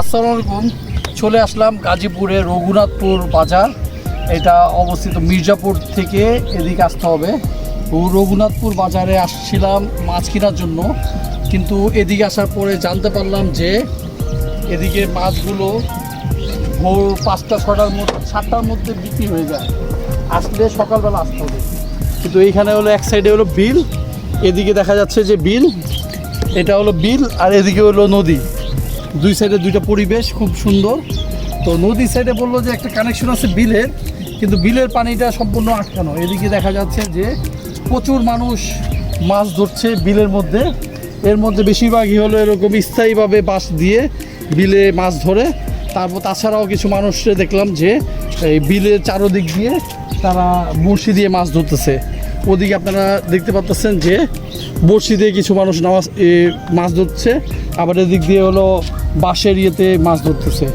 আসসালামু আলাইকুম। চলে আসলাম গাজীপুরে রঘুনাথপুর বাজার। এটা অবস্থিত মির্জাপুর থেকে এদিকে আসতে হবে। রঘুনাথপুর বাজারে আসছিলাম মাছ কেনার জন্য। কিন্তু এদিকে আসার পরে জানতে পারলাম যে এদিকে মাছগুলো ভোর পাঁচটা, ছটার মধ্যে, সাতটার মধ্যে বিক্রি হয়ে যায়। আসলে সকালবেলা আসতে হবে। কিন্তু এইখানে হলো এক সাইডে হলো বিল, এদিকে দেখা যাচ্ছে যে বিল, এটা হলো বিল আর এদিকে হলো নদী। দুই সাইডে দুইটা পরিবেশ খুব সুন্দর। তো নদীর সাইডে বলল যে একটা কানেকশন আছে বিলের, কিন্তু বিলের পানিটা সম্পূর্ণ আটকানো। এদিকে দেখা যাচ্ছে যে প্রচুর মানুষ মাছ ধরছে বিলের মধ্যে। এর মধ্যে বেশিরভাগই হলো এরকম স্থায়ীভাবে বাঁশ দিয়ে বিলে মাছ ধরে। তারপর তাছাড়াও কিছু মানুষকে দেখলাম যে এই বিলের চারোদিক দিয়ে তারা বড়শি দিয়ে মাছ ধরতেছে। ওদিকে আপনারা দেখতে পাচ্ছেন যে বড়শি দিয়ে কিছু মানুষ নামাজ মাছ ধরছে। আবার এদিক দিয়ে হলো বাঁশের ইয়েতে মাছ ধরতেছে।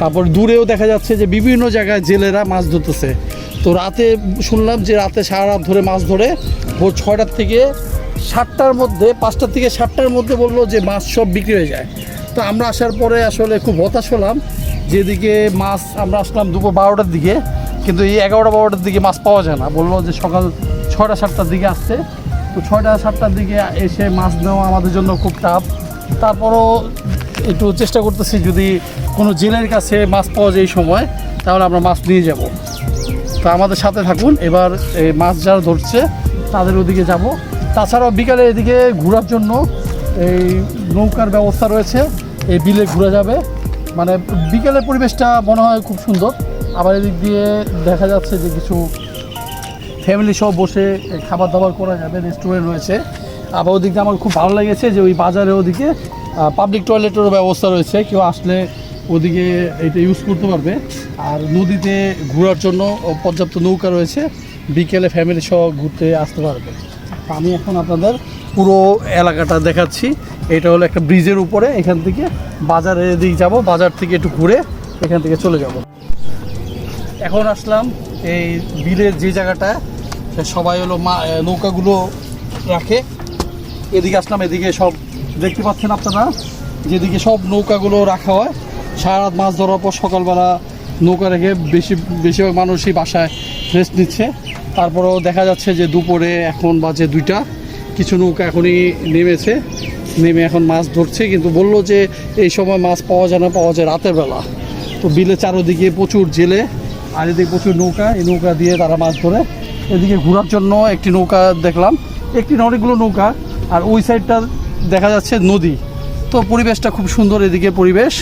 তারপর দূরেও দেখা যাচ্ছে যে বিভিন্ন জায়গায় জেলেরা মাছ ধরতেছে। তো রাতে শুনলাম যে রাতে সারা রাত ধরে মাছ ধরে ভোর ছয়টার থেকে সাতটার মধ্যে, পাঁচটার থেকে সাতটার মধ্যে বলল যে মাছ সব বিক্রি হয়ে যায়। তো আমরা আসার পরে আসলে খুব হতাশ হলাম যেদিকে মাছ আমরা আসলাম দুপুর বারোটার দিকে, কিন্তু এই এগারোটা বারোটার দিকে মাছ পাওয়া যায় না। বলল যে সকাল ছয়টা সাতটার দিকে আসছে। তো ছয়টা সাতটার দিকে এসে মাছ নেওয়া আমাদের জন্য খুব টাফ। তারপরও একটু চেষ্টা করতেছি যদি কোনো জেলের কাছে মাছ পাওয়া যায় এই সময়, তাহলে আমরা মাছ নিয়ে যাব। তো আমাদের সাথে থাকুন, এবার এই মাছ যারা ধরছে, তাদের ওদিকে যাব। তাছাড়াও বিকালে এদিকে ঘোরার জন্য এই নৌকার ব্যবস্থা রয়েছে, এই বিলে ঘোরা যাবে। মানে বিকেলের পরিবেশটা মনে হয় খুব সুন্দর। আবার এদিক দিয়ে দেখা যাচ্ছে যে কিছু ফ্যামিলি সব বসে খাবার দাবার করা যাবে রেস্টুরেন্ট রয়েছে। আবার ওদিকে আমার খুব ভালো লেগেছে যে ওই বাজারে ওদিকে পাবলিক টয়লেটেরও ব্যবস্থা রয়েছে। কেউ আসলে ওদিকে এটা ইউজ করতে পারবে। আর নদীতে ঘোরার জন্য পর্যাপ্ত নৌকা রয়েছে। বিকেলে ফ্যামিলি সহ ঘুরতে আসতে পারবে। আমি এখন আপনাদের পুরো এলাকাটা দেখাচ্ছি। এটা হলো একটা ব্রিজের উপরে, এখান থেকে বাজারের দিকে যাব। বাজার থেকে একটু ঘুরে এখান থেকে চলে যাব। এখন আসলাম এই বিলের যে জায়গাটা সবাই হলো মা নৌকাগুলো রাখে। এদিকে আসলাম, এদিকে সব দেখতে পাচ্ছেন আপনারা? যেদিকে সব নৌকাগুলো রাখা হয়, সারা মাছ ধরার পর সকালবেলা নৌকা রেখে বেশি বেশিরভাগ মানুষই বাসায় রেস্ট নিচ্ছে। তারপরেও দেখা যাচ্ছে যে দুপুরে এখন বাজে দুইটা। কিছু নৌকা এখনই নেমেছে। নেমে এখন মাছ ধরছে, কিন্তু বলল যে এই সময় মাছ পাওয়া যায় না, পাওয়া যায় রাতের বেলা। তো বিলে চারোদিকে প্রচুর জেলে, আর এদিকে প্রচুর নৌকা। এই নৌকা দিয়ে তারা মাছ ধরে। এদিকে ঘোরার জন্য একটি নৌকা দেখলাম। একটি অনেকগুলো নৌকা, আর ওই সাইডটা দেখা যাচ্ছে নদী। তো পরিবেশটা খুব সুন্দর এদিকে পরিবেশ।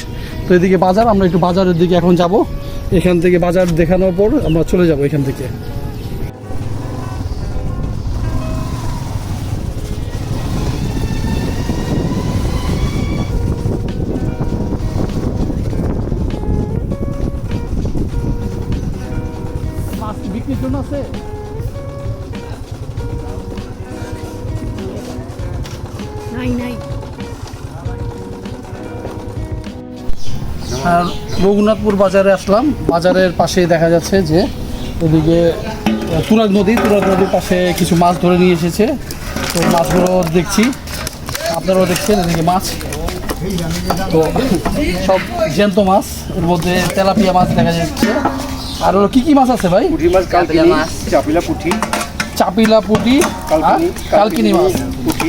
তো এদিকে বাজার, আমরা একটু বাজারের দিকে এখন যাব। এখান থেকে বাজার দেখানোর পর আমরা চলে যাব এখান থেকে। আর রঘুনাথপুর বাজারে আসলাম। বাজারের পাশে দেখা যাচ্ছে যে ওদিকে তুরাগ নদী তুরাগ নদীর পাশে কিছু মাছ ধরে নিয়ে এসেছে। তো মাছগুলো দেখছি। আপনারাও দেখছেন এদিকে মাছ। তো সব জ্যান্ত মাছ এর মধ্যে তেলাপিয়া মাছ দেখা যাচ্ছে। আর কী কী মাছ আছে ভাই? পুঁটি মাছ কালকিনি চাপিলা পুঁটি। চাপিলা পুটি আর কালকিনি, মাছ।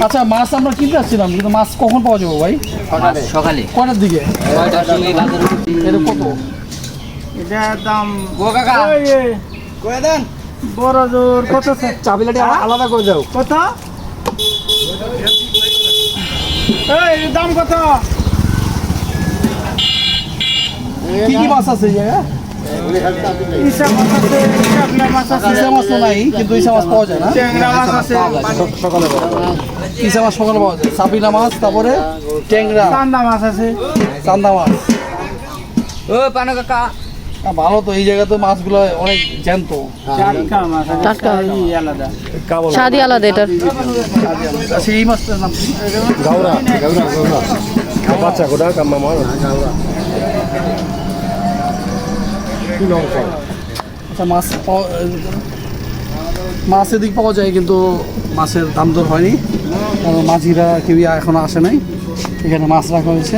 আচ্ছা মাছ আমরা কিনতে আসছিলাম কিন্তু মাছ কখন পাওয়া যাব ভাই? সকালে। কয়টার দিকে? এটা কত? এটার দাম দেন। বড় জোর কত চাপিলাটি আলাদা করে দাও। কত? এই দাম কত? কি কি মাছ আছে এই জায়গায়? ইসা মাছ মাছ মাছ মাছ মাছ সকালে পাওয়া যায়। মাছ মাছ তারপরে ট্যাংরা। চান্দা মাছ আছে। চান্দা মাছ। ও পানো কাকা। ভালো তো এই জায়গা তো মাছগুলো অনেক জ্যান্ত। টাটকা মাছ আছে। টাটকা। এই আলাদা। স্বাদই আলাদা এটার। আচ্ছা এই মাছটার নাম গাউরা গাউরা গাউরা বাচ্চা গোটা কাম্মা মার কি আচ্ছা মাছ পাওয়া মাছ এদিক পাওয়া যায় কিন্তু মাছের দাম দর হয়নি। কারণ মাঝিরা কেউ এখনও আসে নাই। এখানে মাছ রাখা হয়েছে।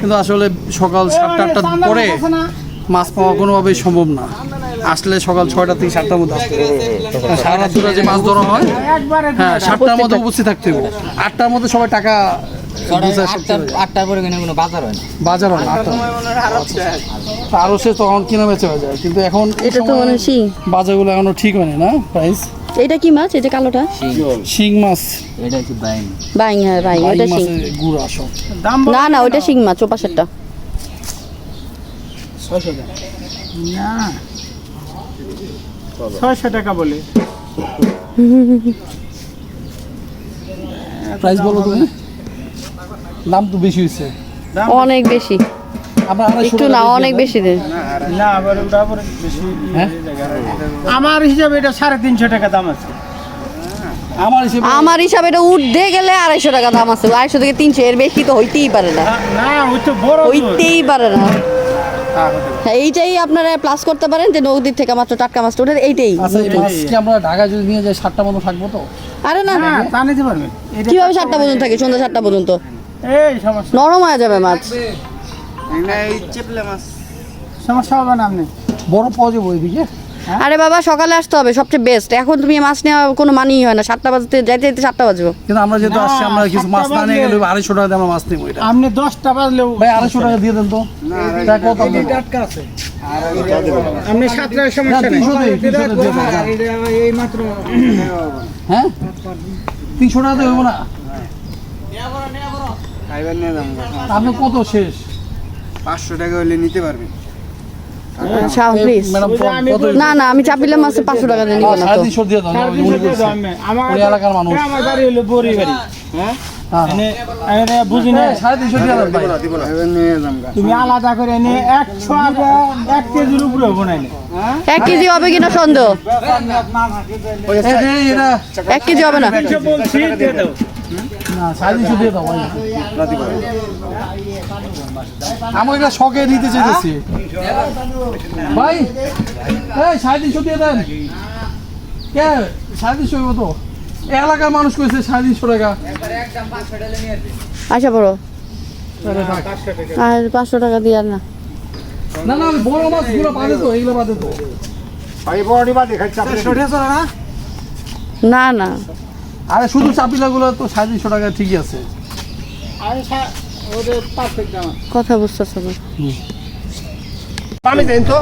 কিন্তু আসলে সকাল সাতটা আটটার পরে মাছ পাওয়া কোনোভাবেই সম্ভব না। আসলে সকাল ছয়টা থেকে সাতটার মধ্যে আসতে হবে। সারা রাত যে মাছ ধরা হয় হ্যাঁ সাতটার মধ্যে উপস্থিত থাকতে হবে। আটটার মধ্যে সবাই টাকা বাজার হয় না। বাজার হয় না আটটা আরও সে তখন কিনা বেচা হয়ে যায়। কিন্তু এখন এটা তো মানে শিং। বাজারগুলো এখনও ঠিক হয়নি না? প্রাইস এটা কি মাছ? এটা কালোটা? শিং। মাছ। এটা বাইং? হ্যাঁ বাইং। ওটা শিং। না না ওটা শিং মাছ ও পাশেরটা। না। ছয়শো টাকা বলে। প্রাইস বলো তুমি। দাম তো বেশি হয়েছে। অনেক বেশি। একটু না অনেক বেশি দেন। না হ্যাঁ? আমার হিসাবে এটা সাড়ে তিনশো টাকা দাম আছে। আমার হিসেবে আমার হিসাবে এটা উঠতে গেলে আড়াইশো টাকা দাম আছে। আড়াইশো থেকে তিনশো এর বেশি তো হইতেই পারে না। না, না। হইতেই পারে না। হ্যাঁ। হ্যাঁ, এইটাই আপনারা প্লাস করতে পারেন যে নদীর থেকে মাত্র টাটকা মাছটা ওঠে এইটাই। আচ্ছা আমরা ঢাকা যদি নিয়ে যাই সাতটা মতো থাকব তো? আরে না তা নিতে পারবেন। কীভাবে সাতটা পর্যন্ত থাকে? সন্ধ্যা সাতটা পর্যন্ত? এই সমস্যা। নরম হয়ে যাবে মাছ। সমস্যা হবে না আপনি? বড় পাওয়া যাব ওইদিকে আরে বাবা সকালে আসতে হবে সবচেয়ে বেস্ট এখন তুমি মাছ নেওয়া কোনো মানেই হয় না। সাতটা বাজতে যাইতে যাইতে সাতটা বাজবো। কিন্তু আমরা যেহেতু আসছি আমরা কিছু মাছ না নিয়ে গেলে আড়াইশো টাকা দিয়ে আমরা মাছ নেব এটা। আপনি দশটা বাজলেও ভাই আড়াইশো টাকা দিয়ে দেন তো? আপনি সাতটার সমস্যা না, নেই। তিনশো যান। এই মাত্র হ্যাঁ? তিনশো টাকা দিয়ে হইব না আপনি কত শেষ পাঁচশো টাকা হলে নিতে পারবেন না না আমি চাপিলে মাছে পাঁচশো টাকা দিয়ে নিব না তো। আমার এলাকার মানুষ। আমার বাড়ি হলো বড়ি বাড়ি হ্যাঁ নিয়ে এক কেজি হবে কিনা সন্দেহ এক কেজি হবে না আমার এটা শখে নিতে চাইতেছি। ভাই এই সাড়ে তিনশো দিয়ে দেন। কে? সাড়ে তিনশো তো। এলাকার মানুষ কইছে সাড়ে তিনশো টাকা। আচ্ছা বড়। আর পাঁচশো টাকা দিয়ে না। না না আমি বড় মাছগুলো বাদে তো এইগুলো বাদে তো। ভাই বড়ি বাদে না না। আরে শুধু চাপিলা গুলো তো সাড়ে তিনশো টাকা ঠিকই আছে। কথা বুঝতেছ না। পানি দেন তো।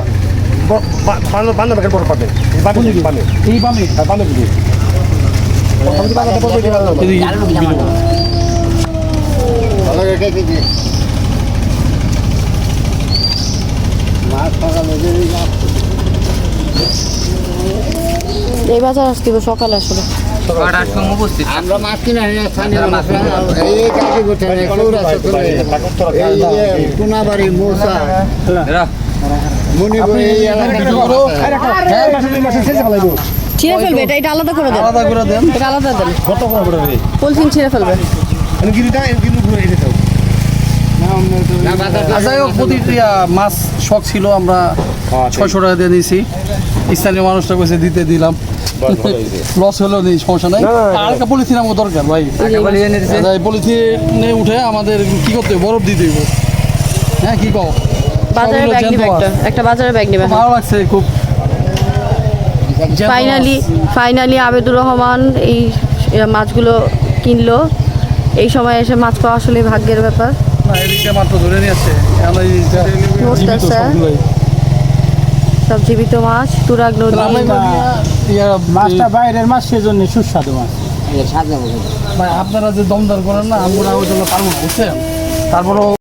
বান্ধব বড় পাবেন এই পামি হ্যাঁ যাও, এই বাজার আসতে সকালে আসলে। আমরা মাছ কিনে স্থানীয় এই কাজে কোনাবাড়ি মৌসা। ছিঁড়ে ফেলবে এটা এটা আলাদা করে দেন। আলাদা করে দেন। এটা আলাদা দেন। কত করে পড়ে রে পলিথিন ছিঁড়ে ফেলবে। গিরিটা গিরি ঘুরে এসে দাও আর যাই হোক প্রতিটি মাছ শখ ছিল আমরা ছয়শো টাকা দিয়ে দিয়েছি স্থানীয় মানুষটা কইছে দিতে দিলাম। লস হলেও নেই সমস্যা নাই। আর একটা পলিথিন আমাকে দরকার ভাই। পলিথিনে উঠে আমাদের কি করতে হবে বরফ দিতে হইব। হ্যাঁ কি কও? বাজারে ব্যাগ নিবে একটা। মাছ। একটা বাজারে ব্যাগ নিবে। ভালো লাগছে খুব। ফাইনালি ফাইনালি আবেদুর রহমান এই মাছগুলো কিনলো। এই সময় এসে মাছ পাওয়া আসলে ভাগ্যের ব্যাপার। না এদিকে মাত্র ধরে নিয়ে আসছে এখন এইটা জীবিত আছে। সবগুলোই। সব জীবিত মাছ তুরাগ নদী। ইয়া, মাছটা বাইরের মাছ সেজন্য সুস্বাদু মাছ। ভাই, আপনারা যে দমদার করেন না আমরা ওই জন্য পারব বুঝছেন তারপরও